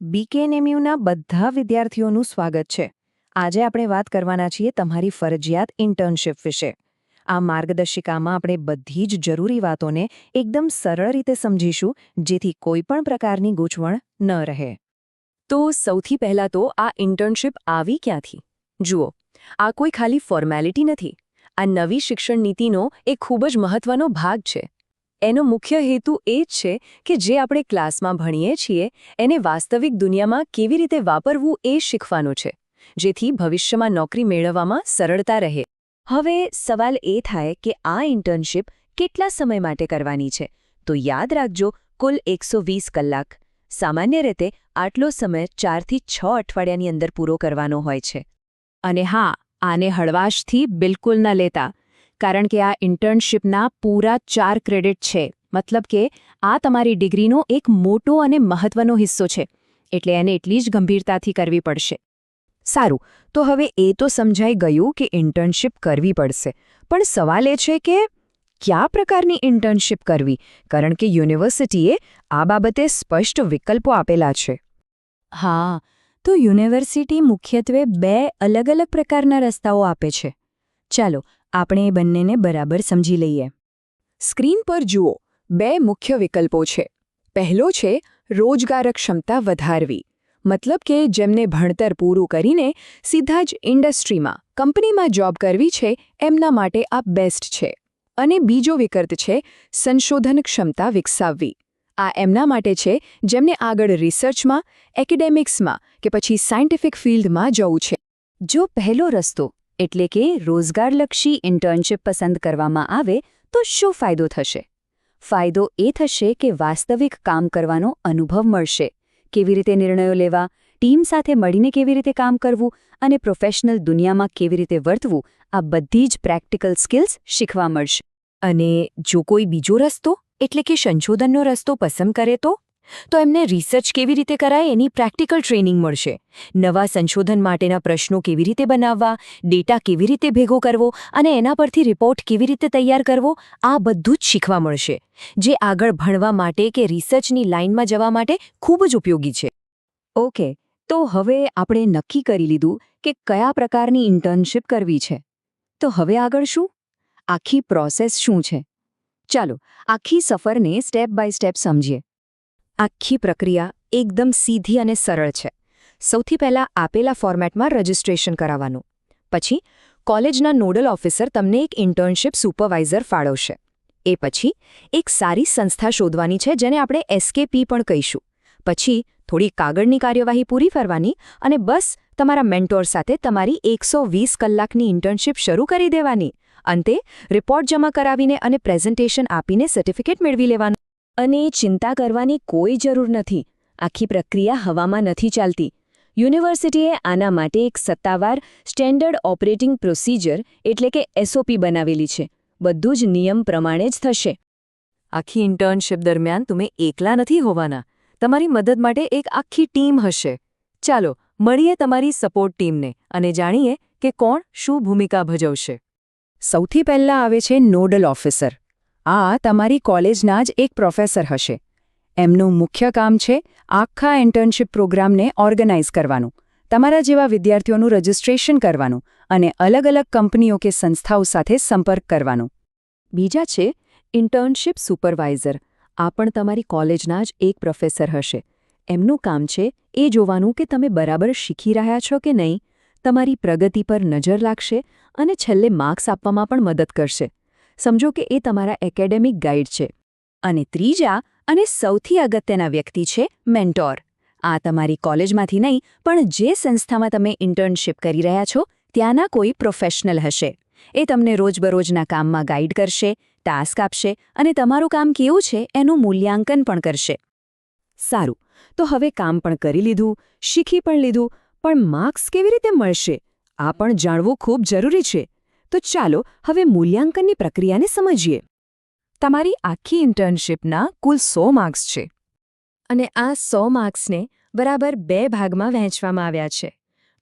બીકેએનએમયુના બધા વિદ્યાર્થીઓનું સ્વાગત છે. આજે આપણે વાત કરવાના છીએ તમારી ફરજિયાત ઇન્ટર્નશિપ વિશે. આ માર્ગદર્શિકામાં આપણે બધી જ જરૂરી વાતોને એકદમ સરળ રીતે સમજીશું, જેથી કોઈ પણ પ્રકારની ગૂંચવણ ન રહે. તો સૌથી પહેલાં તો આ ઇન્ટર્નશિપ આવી ક્યાંથી? જુઓ, આ કોઈ ખાલી ફોર્મેલિટી નથી. આ નવી શિક્ષણ નીતિનો એક ખૂબ જ મહત્વનો ભાગ છે. એનો મુખ્ય હેતુ એ જ છે કે જે આપણે ક્લાસમાં ભણીએ છીએ, એને વાસ્તવિક દુનિયામાં કેવી રીતે વાપરવું એ શીખવાનું છે, જેથી ભવિષ્યમાં નોકરી મેળવવામાં સરળતા રહે. હવે સવાલ એ થાય કે આ ઇન્ટર્નશીપ કેટલા સમય માટે કરવાની છે? તો યાદ રાખજો, કુલ એકસો કલાક. સામાન્ય રીતે આટલો સમય ચારથી છ અઠવાડિયાની અંદર પૂરો કરવાનો હોય છે. અને હા, આને હળવાશથી બિલકુલ ન લેતા. કારણ કે આ ઇન્ટર્નશિપના પૂરા ચાર ક્રેડિટ છે. મતલબ કે આ તમારી ડિગ્રીનો એક મોટો અને મહત્વનો હિસ્સો છે. એટલે એને એટલી જ ગંભીરતાથી કરવી પડશે. સારું, તો હવે એ તો સમજાઈ ગયું કે ઇન્ટર્નશીપ કરવી પડશે. પણ સવાલ એ છે કે કયા પ્રકારની ઇન્ટર્નશીપ કરવી? કારણ કે યુનિવર્સિટીએ આ બાબતે સ્પષ્ટ વિકલ્પો આપેલા છે. હા, તો યુનિવર્સિટી મુખ્યત્વે બે અલગ અલગ પ્રકારના રસ્તાઓ આપે છે. ચાલો આપણે એ બંનેને બરાબર સમજી લઈએ. સ્ક્રીન પર જુઓ, બે મુખ્ય વિકલ્પો છે. પહેલો છે રોજગાર ક્ષમતા વધારવી. મતલબ કે જેમને ભણતર પૂરું કરીને સીધા જ ઇન્ડસ્ટ્રીમાં, કંપનીમાં જોબ કરવી છે, એમના માટે આ બેસ્ટ છે. અને બીજો વિકલ્પ છે, સંશોધન ક્ષમતા વિકસાવવી. આ એમના માટે છે, જેમને આગળ રિસર્ચમાં, એકેડેમિક્સમાં કે પછી સાયન્ટિફિક ફિલ્ડમાં જવું છે. જો પહેલો રસ્તો એટલે કે રોજગારલક્ષી ઇન્ટર્નશિપ પસંદ કરવામાં આવે તો શું ફાયદો થશે? ફાયદો એ થશે કે વાસ્તવિક કામ કરવાનો અનુભવ મળશે. કેવી રીતે નિર્ણયો લેવા, ટીમ સાથે મળીને કેવી રીતે કામ કરવું અને પ્રોફેશનલ દુનિયામાં કેવી રીતે વર્તવું, આ બધી જ પ્રેક્ટિકલ સ્કિલ્સ શીખવા મળશે. અને જો કોઈ બીજો રસ્તો, એટલે કે સંશોધનનો રસ્તો પસંદ કરે તો? તો એમને રિસર્ચ કેવી રીતે કરાય એની પ્રેક્ટિકલ ટ્રેનિંગ મળશે. નવા સંશોધન માટેના પ્રશ્નો કેવી રીતે બનાવવા ડેટા કેવી રીતે ભેગો કરવો અને એના પરથી રિપોર્ટ કેવી રીતે તૈયાર કરવો, આ બધું જ શીખવા મળશે, જે આગળ ભણવા માટે કે રિસર્ચની લાઇનમાં જવા માટે ખૂબ જ ઉપયોગી છે. ઓકે, તો હવે આપણે નક્કી કરી લીધું કે કયા પ્રકારની ઇન્ટર્નશીપ કરવી છે. તો હવે આગળ શું? આખી પ્રોસેસ શું છે? ચાલો, આખી સફરને સ્ટેપ બાય સ્ટેપ સમજીએ. આખી પ્રક્રિયા એકદમ સીધી અને સરળ છે. સૌથી પહેલાં આપેલા ફોર્મેટમાં રજિસ્ટ્રેશન કરાવવાનું. પછી કોલેજના નોડલ ઓફિસર તમને એક ઇન્ટર્નશિપ સુપરવાઇઝર ફાળવશે. એ પછી એક સારી સંસ્થા શોધવાની છે જેને આપણે એસકેપી પણ કહીશું. પછી થોડી કાગળની કાર્યવાહી પૂરી કરવાની અને બસ તમારા મેન્ટોર સાથે તમારી એકસો કલાકની ઇન્ટર્નશિપ શરૂ કરી દેવાની. અંતે રિપોર્ટ જમા કરાવીને અને પ્રેઝન્ટેશન આપીને સર્ટિફિકેટ મેળવી લેવાનું. અને એ ચિંતા કરવાની કોઈ જરૂર નથી. આખી પ્રક્રિયા હવામાં નથી ચાલતી. યુનિવર્સિટીએ આના માટે એક સત્તાવાર સ્ટેન્ડર્ડ ઓપરેટિંગ પ્રોસિજર એટલે કે એસઓપી બનાવેલી છે. બધું જ નિયમ પ્રમાણે જ થશે. આખી ઇન્ટર્નશિપ દરમિયાન તમે એકલા નથી હોવાના. તમારી મદદ માટે એક આખી ટીમ હશે. ચાલો મળીએ તમારી સપોર્ટ ટીમને અને જાણીએ કે કોણ શું ભૂમિકા ભજવશે. સૌથી પહેલાં આવે છે નોડલ ઓફિસર. આ તમારી કોલેજના જ એક પ્રોફેસર હશે. એમનું મુખ્ય કામ છે આખા ઇન્ટર્નશિપ પ્રોગ્રામને ઓર્ગેનાઇઝ કરવાનું, તમારા જેવા વિદ્યાર્થીઓનું રજિસ્ટ્રેશન કરવાનું અને અલગ અલગ કંપનીઓ કે સંસ્થાઓ સાથે સંપર્ક કરવાનો. બીજા છે, ઇન્ટર્નશિપ સુપરવાઇઝર. આ પણ તમારી કોલેજના જ એક પ્રોફેસર હશે. એમનું કામ છે એ જોવાનું કે તમે બરાબર શીખી રહ્યા છો કે નહીં, તમારી પ્રગતિ પર નજર લાગશે અને છેલ્લે માર્ક્સ આપવામાં પણ મદદ કરશે. સમજો કે એ તમારા એકેડેમિક ગાઈડ છે. અને ત્રીજા અને સૌથી અગત્યના વ્યક્તિ છે, મેન્ટોર. આ તમારી કોલેજમાંથી નહીં, પણ જે સંસ્થામાં તમે ઇન્ટર્નશીપ કરી રહ્યા છો, ત્યાંના કોઈ પ્રોફેશનલ હશે. એ તમને રોજબરોજના કામમાં ગાઈડ કરશે, ટાસ્ક આપશે અને તમારું કામ કેવું છે, એનું મૂલ્યાંકન પણ કરશે. સારું, તો હવે કામ પણ કરી લીધું, શીખી પણ લીધું, પણ માર્ક્સ કેવી રીતે મળશે? આ પણ જાણવું ખૂબ જરૂરી છે. તો ચાલો હવે મૂલ્યાંકનની પ્રક્રિયાને સમજીએ. તમારી આખી ઇન્ટર્નશિપના કુલ સો માર્ક્સ છે. અને આ સો માર્ક્સને બરાબર બે ભાગમાં વહેંચવામાં આવ્યા છે.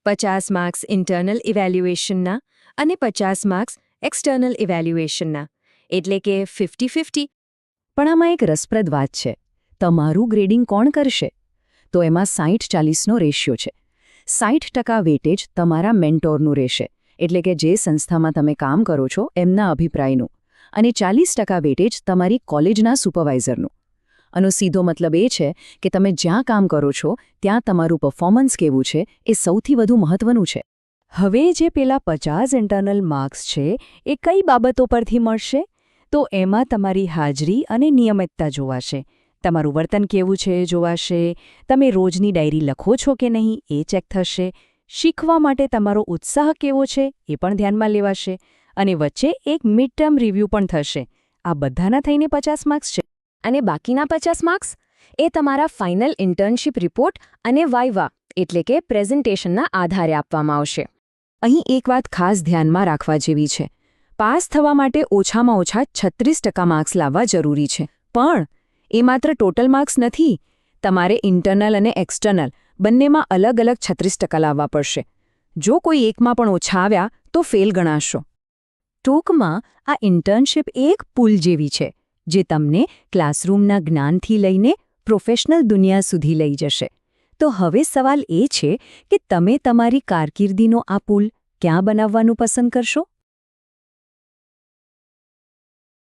પચાસ માર્ક્સ ઇન્ટરનલ ઇવેલ્યુએશનના અને પચાસ માર્ક્સ એક્સટર્નલ ઇવેલ્યુએશનના. એટલે કે ફિફ્ટી ફિફ્ટી. પણ આમાં એક રસપ્રદ વાત છે. તમારું ગ્રેડિંગ કોણ કરશે? તો એમાં સાહીઠ ચાલીસનો રેશિયો છે. સાહીઠ ટકા વેટેજ તમારા મેન્ટોરનું રહેશે. એટલે કે જે સંસ્થામાં તમે કામ કરો છો એમના અભિપ્રાયનું. અને ચાલીસ ટકા વેટેજ તમારી કોલેજના સુપરવાઇઝરનું. આનો સીધો મતલબ એ છે કે તમે જ્યાં કામ કરો છો, ત્યાં તમારું પરફોર્મન્સ કેવું છે એ સૌથી વધુ મહત્વનું છે. હવે જે પેલા પચાસ ઇન્ટરનલ માર્ક્સ છે, એ કઈ બાબતો પરથી મળશે? તો એમાં તમારી હાજરી અને નિયમિતતા જોવાશે. તમારું વર્તન કેવું છે જોવાશે. તમે રોજની ડાયરી લખો છો કે નહીં એ ચેક થશે. શીખવા માટે તમારો ઉત્સાહ કેવો છે એ પણ ધ્યાનમાં લેવાશે અને વચ્ચે એક મિડ ટર્મ રિવ્યૂ પણ થશે. આ બધાના થઈને પચાસ માર્ક્સ છે. અને બાકીના પચાસ માર્ક્સ એ તમારા ફાઇનલ ઇન્ટર્નશીપ રિપોર્ટ અને વાઇવા એટલે કે પ્રેઝન્ટેશનના આધારે આપવામાં આવશે. અહીં એક વાત ખાસ ધ્યાનમાં રાખવા જેવી છે. પાસ થવા માટે ઓછામાં ઓછા છત્રીસ ટકા માર્ક્સ લાવવા જરૂરી છે. પણ એ માત્ર ટોટલ માર્ક્સ નથી. તમારે ઇન્ટરનલ અને એક્સટર્નલ બંનેમાં અલગ અલગ છત્રીસ ટકા લાવવા પડશે. જો કોઈ એકમાં પણ ઓછા આવ્યા, તો ફેલ ગણાશો. ટૂંકમાં, આ ઇન્ટર્નશિપ એક પુલ જેવી છે, જે તમને ક્લાસરૂમના જ્ઞાનથી લઈને પ્રોફેશનલ દુનિયા સુધી લઈ જશે. તો હવે સવાલ એ છે કે તમે તમારી કારકિર્દીનો આ પુલ ક્યાં બનાવવાનું પસંદ કરશો?